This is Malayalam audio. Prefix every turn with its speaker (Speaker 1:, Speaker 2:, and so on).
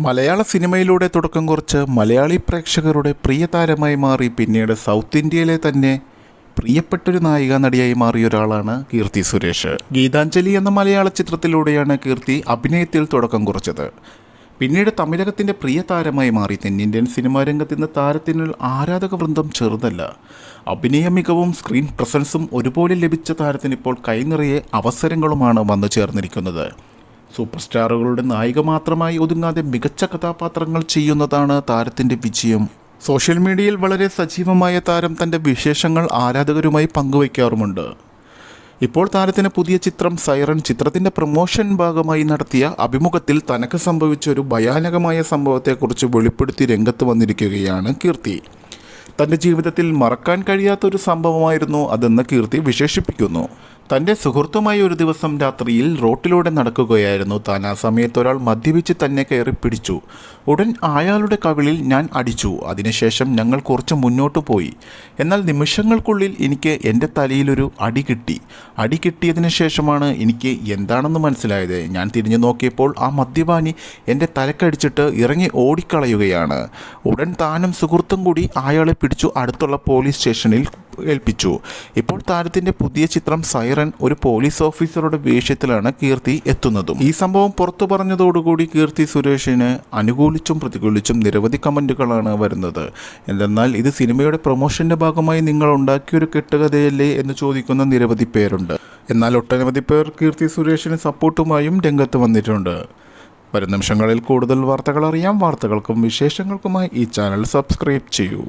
Speaker 1: മലയാള സിനിമയിലൂടെ തുടക്കം കുറിച്ച് മലയാളി പ്രേക്ഷകരുടെ പ്രിയ താരമായി മാറി പിന്നീട് സൗത്ത് ഇന്ത്യയിലെ തന്നെ പ്രിയപ്പെട്ടൊരു നായിക നടിയായി മാറിയ ഒരാളാണ് കീർത്തി സുരേഷ്. ഗീതാഞ്ജലി എന്ന മലയാള ചിത്രത്തിലൂടെയാണ് കീർത്തി അഭിനയത്തിൽ തുടക്കം കുറിച്ചത്. പിന്നീട് തമിഴകത്തിന്റെ പ്രിയ താരമായി മാറി തെന്നിന്ത്യൻ സിനിമാ രംഗത്ത് ഇന്ന് താരത്തിന് ആരാധക വൃന്ദം ചെറുതല്ല. അഭിനയ മികവും സ്ക്രീൻ പ്രസൻസും ഒരുപോലെ ലഭിച്ച താരത്തിന് ഇപ്പോൾ കൈനിറയെ അവസരങ്ങളുമാണ് വന്നു ചേർന്നിരിക്കുന്നത് സൂപ്പർ സ്റ്റാറുകളുടെ നായിക മാത്രമായി ഒതുങ്ങാതെ മികച്ച കഥാപാത്രങ്ങൾ ചെയ്യുന്നതാണ് താരത്തിന്റെ വിജയം. സോഷ്യൽ മീഡിയയിൽ വളരെ സജീവമായ താരം തന്റെ വിശേഷങ്ങൾ ആരാധകരുമായി പങ്കുവയ്ക്കാറുമുണ്ട്. ഇപ്പോൾ താരത്തിന് പുതിയ ചിത്രം സൈറൺ ചിത്രത്തിന്റെ പ്രൊമോഷൻ ഭാഗമായി നടത്തിയ അഭിമുഖത്തിൽ തനക്ക് സംഭവിച്ച ഒരു ഭയാനകമായ സംഭവത്തെക്കുറിച്ച് വെളിപ്പെടുത്തി രംഗത്ത് വന്നിരിക്കുകയാണ് കീർത്തി. തന്റെ ജീവിതത്തിൽ മറക്കാൻ കഴിയാത്ത ഒരു സംഭവമായിരുന്നു അതെന്ന് കീർത്തി വിശേഷിപ്പിക്കുന്നു. തന്റെ സുഹൃത്തുമായി ഒരു ദിവസം രാത്രിയിൽ റോട്ടിലൂടെ നടക്കുകയായിരുന്നു. താൻ ആ സമയത്ത് ഒരാൾ മദ്യപിച്ച് തന്നെ കയറി പിടിച്ചു. ഉടൻ അയാളുടെ കവിളിൽ ഞാൻ അടിച്ചു. അതിനുശേഷം ഞങ്ങൾ കുറച്ച് മുന്നോട്ട് പോയി. എന്നാൽ നിമിഷങ്ങൾക്കുള്ളിൽ എനിക്ക് എന്റെ തലയിലൊരു അടി കിട്ടി. അടി കിട്ടിയതിന് ശേഷമാണ് എനിക്ക് എന്താണെന്ന് മനസ്സിലായത്. ഞാൻ തിരിഞ്ഞു നോക്കിയപ്പോൾ ആ മദ്യപാനി എന്റെ തലക്കടിച്ചിട്ട് ഇറങ്ങി ഓടിക്കളയുകയാണ്. ഉടൻ താനും സുഹൃത്തും കൂടി അയാളെ പിടിച്ചു അടുത്തുള്ള പോലീസ് സ്റ്റേഷനിൽ ഏൽപ്പിച്ചു. ഇപ്പോൾ താരത്തിന്റെ പുതിയ ചിത്രം സൈറൻ ഒരു പോലീസ് ഓഫീസറുടെ വേഷ്യത്തിലാണ് കീർത്തി എത്തുന്നതും. ഈ സംഭവം പുറത്തു പറഞ്ഞതോടുകൂടി കീർത്തി സുരേഷിന് അനുകൂലിച്ചും പ്രതികൂലിച്ചും നിരവധി കമന്റുകളാണ് വരുന്നത്. എന്തെന്നാൽ ഇത് സിനിമയുടെ പ്രൊമോഷന്റെ ഭാഗമായി നിങ്ങൾ ഉണ്ടാക്കിയൊരു കെട്ടുകഥയല്ലേ എന്ന് ചോദിക്കുന്ന നിരവധി പേരുണ്ട്. എന്നാൽ ഒട്ടനവധി പേർ കീർത്തി സുരേഷിന് സപ്പോർട്ടുമായും രംഗത്ത് വന്നിട്ടുണ്ട്. വരും നിമിഷങ്ങളിൽ കൂടുതൽ വാർത്തകൾ അറിയാം. വാർത്തകൾക്കും വിശേഷങ്ങൾക്കുമായി ഈ ചാനൽ സബ്സ്ക്രൈബ് ചെയ്യൂ.